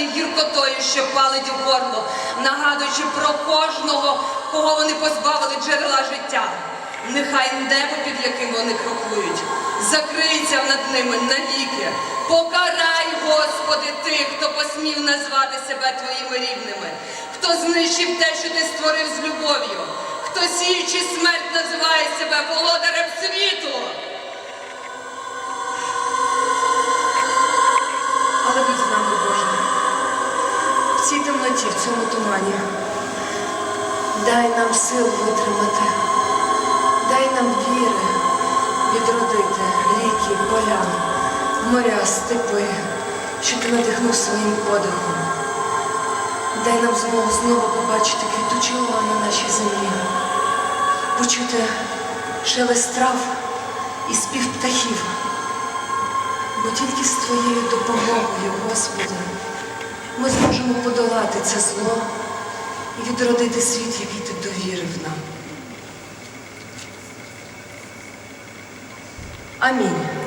них гіркотою, що палить у горло, нагадуючи про кожного, кого вони позбавили джерела життя. Нехай небо, під яким вони крокують, закриється над ними навіки. Покарай, Господи, тих, хто посмів назвати себе твоїми рівними, хто знищив те, що ти створив з любов'ю, хто сіючи смерть називає себе цій темноті, в цьому тумані. Дай нам сил витримати, дай нам віри відродити ріки, поля, моря, степи, що ти надихнув своїм подихом. Дай нам змогу знову побачити квітучі луга на нашій землі, почути шелест трав і спів птахів. Бо тільки з твоєю допомогою, Господи, зможемо подолати це зло і відродити світ, який ти довірив нам. Амінь.